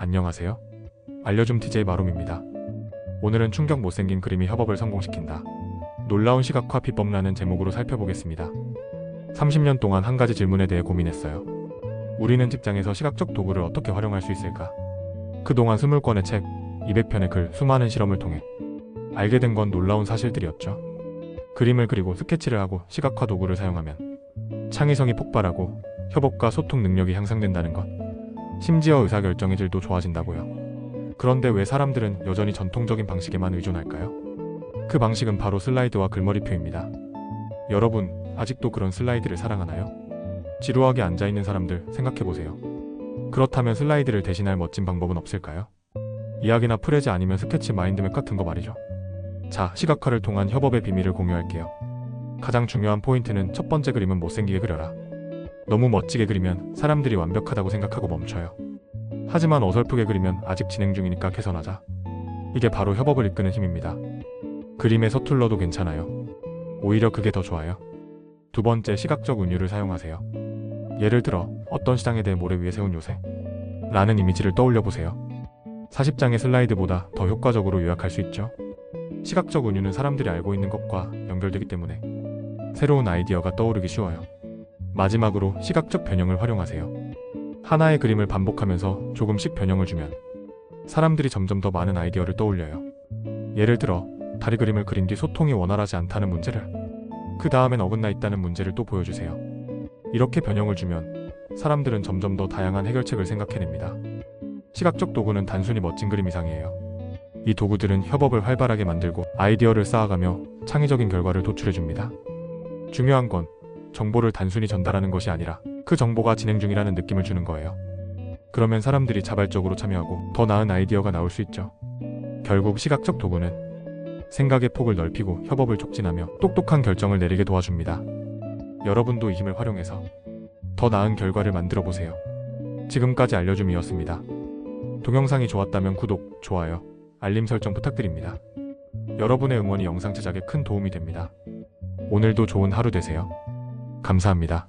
안녕하세요. 알려줌 TJ 마롬입니다. 오늘은 충격 못생긴 그림이 협업을 성공시킨다. 놀라운 시각화 비법라는 제목으로 살펴보겠습니다. 30년 동안 한 가지 질문에 대해 고민했어요. 우리는 직장에서 시각적 도구를 어떻게 활용할 수 있을까? 그동안 20권의 책, 200편의 글, 수많은 실험을 통해 알게 된 건 놀라운 사실들이었죠. 그림을 그리고 스케치를 하고 시각화 도구를 사용하면 창의성이 폭발하고 협업과 소통 능력이 향상된다는 것. 심지어 의사결정의 질도 좋아진다고요. 그런데 왜 사람들은 여전히 전통적인 방식에만 의존할까요? 그 방식은 바로 슬라이드와 글머리표입니다. 여러분, 아직도 그런 슬라이드를 사랑하나요? 지루하게 앉아있는 사람들 생각해보세요. 그렇다면 슬라이드를 대신할 멋진 방법은 없을까요? 이야기나 프레즈 아니면 스케치 마인드맵 같은 거 말이죠. 자, 시각화를 통한 협업의 비밀을 공유할게요. 가장 중요한 포인트는 첫 번째 그림은 못생기게 그려라. 너무 멋지게 그리면 사람들이 완벽하다고 생각하고 멈춰요. 하지만 어설프게 그리면 아직 진행 중이니까 개선하자. 이게 바로 협업을 이끄는 힘입니다. 그림에 서툴러도 괜찮아요. 오히려 그게 더 좋아요. 두 번째 시각적 은유를 사용하세요. 예를 들어 어떤 시장에 대해 모래 위에 세운 요새 라는 이미지를 떠올려 보세요. 40장의 슬라이드보다 더 효과적으로 요약할 수 있죠. 시각적 은유는 사람들이 알고 있는 것과 연결되기 때문에 새로운 아이디어가 떠오르기 쉬워요. 마지막으로 시각적 변형을 활용하세요. 하나의 그림을 반복하면서 조금씩 변형을 주면 사람들이 점점 더 많은 아이디어를 떠올려요. 예를 들어 다리 그림을 그린 뒤 소통이 원활하지 않다는 문제를 그 다음엔 어긋나 있다는 문제를 또 보여주세요. 이렇게 변형을 주면 사람들은 점점 더 다양한 해결책을 생각해냅니다. 시각적 도구는 단순히 멋진 그림 이상이에요. 이 도구들은 협업을 활발하게 만들고 아이디어를 쌓아가며 창의적인 결과를 도출해줍니다. 중요한 건 정보를 단순히 전달하는 것이 아니라 그 정보가 진행 중이라는 느낌을 주는 거예요. 그러면 사람들이 자발적으로 참여하고 더 나은 아이디어가 나올 수 있죠. 결국 시각적 도구는 생각의 폭을 넓히고 협업을 촉진하며 똑똑한 결정을 내리게 도와줍니다. 여러분도 이 힘을 활용해서 더 나은 결과를 만들어 보세요. 지금까지 알려줌이었습니다. 동영상이 좋았다면 구독, 좋아요, 알림 설정 부탁드립니다. 여러분의 응원이 영상 제작에 큰 도움이 됩니다. 오늘도 좋은 하루 되세요. 감사합니다.